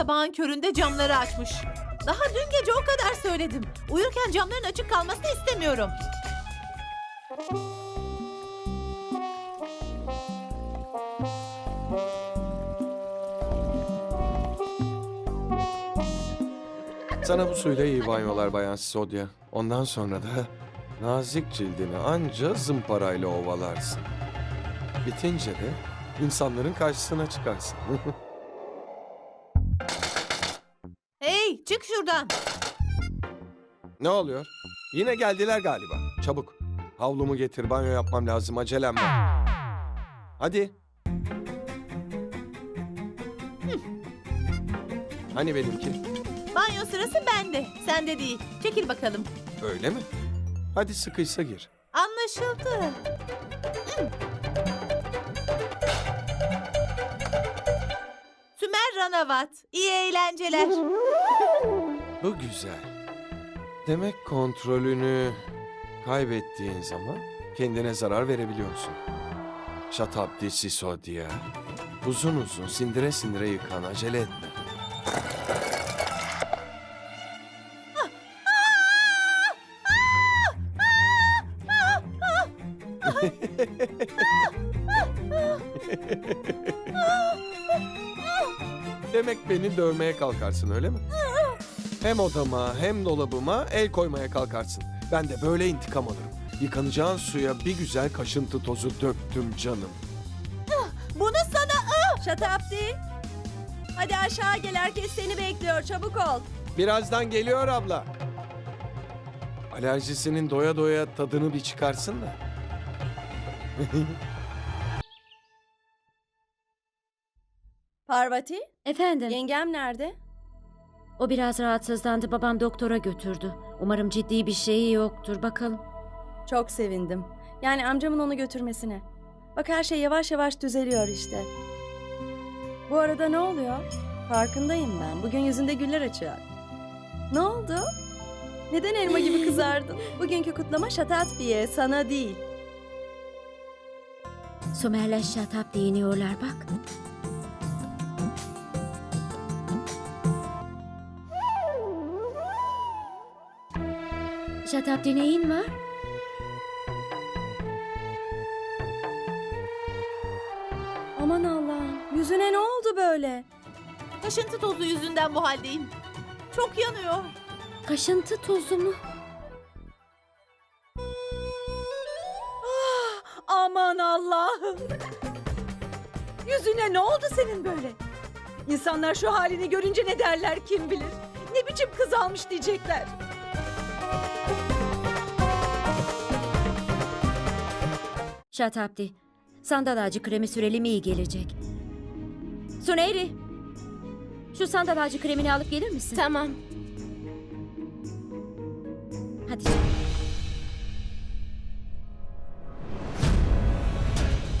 Sabahın köründe camları açmış. Daha dün gece o kadar söyledim. Uyurken camların açık kalmasını istemiyorum. Sana bu suyla iyi banyolar Bayan Sodya. Ondan sonra da nazik cildini anca zımparayla ovalarsın. Bitince de insanların karşısına çıkarsın. çık şuradan. ne oluyor? Yine geldiler galiba. Çabuk. Havlumu getir banyo yapmam lazım acelem var. Hadi. Hani benimki? Banyo sırası bende. Sende değil. Çekil bakalım. Öyle mi? Hadi sıkıysa gir. Anlaşıldı. Hı. Ranavat. İyi eğlenceler. Bu güzel. Demek kontrolünü kaybettiğin zaman kendine zarar verebiliyorsun. Şatabdi Sisodia. Uzun uzun sindire sindire yıkan acele etme. Demek beni dövmeye kalkarsın öyle mi? Hem odama hem dolabıma el koymaya kalkarsın. Ben de böyle intikam alırım. Yıkanacağın suya bir güzel kaşıntı tozu döktüm canım. Bunu sana Şatapti. Hadi aşağı gel herkes seni bekliyor çabuk ol. Birazdan geliyor abla. Alerjisinin doya doya tadını bir çıkarsın da. Parvati Efendim, yengem nerede? o biraz rahatsızlandı. Babam doktora götürdü. Umarım ciddi bir şeyi yoktur. Bakalım. Çok sevindim. Yani amcamın onu götürmesine. Bak her şey yavaş yavaş düzeliyor işte. Bu arada ne oluyor? Farkındayım ben. Bugün yüzünde güller açıyor. Ne oldu? Neden elma gibi kızardın? Bugünkü kutlama Şatatpi'ye, sana değil. Somer'le Şatap değiniyorlar bak. Şatap neyin var? Aman Allah'ım, yüzüne ne oldu böyle? kaşıntı tozu yüzünden bu haldeyim. Çok yanıyor. Kaşıntı tozu mu? Aman Allah'ım. Yüzüne ne oldu senin böyle? İnsanlar şu halini görünce ne derler kim bilir. Ne biçim kız almış diyecekler. Şatapti. Sandal ağacı kremi sürelim iyi gelecek. Suneyri. Şu sandal ağacı kremini alıp gelir misin? Tamam. Hadi.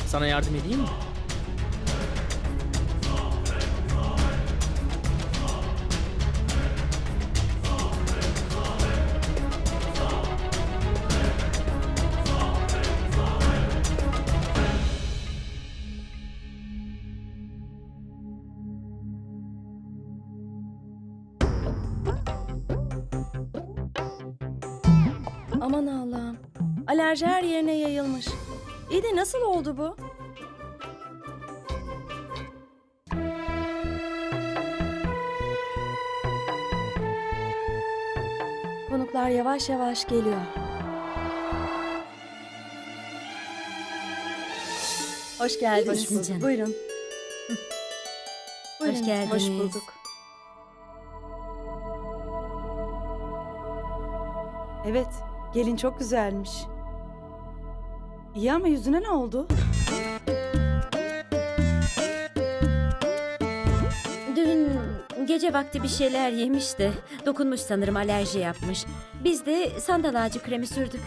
Sana yardım edeyim mi? Aman Allah'ım. Alerji her yerine yayılmış. İyi de nasıl oldu bu? Konuklar yavaş yavaş geliyor. Hoş geldiniz. Hoş bulduk canım. Buyurun. Buyurun. Hoş geldiniz. bulduk. Evet, gelin çok güzelmiş. İyi ama yüzüne ne oldu? Dün gece vakti bir şeyler yemiş de dokunmuş sanırım alerji yapmış. Biz de sandal ağacı kremi sürdük.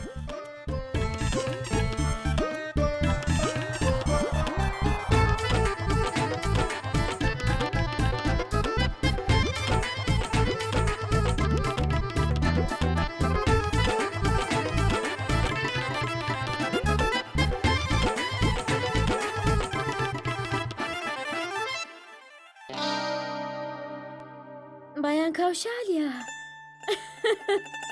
Bayan Kavşalya.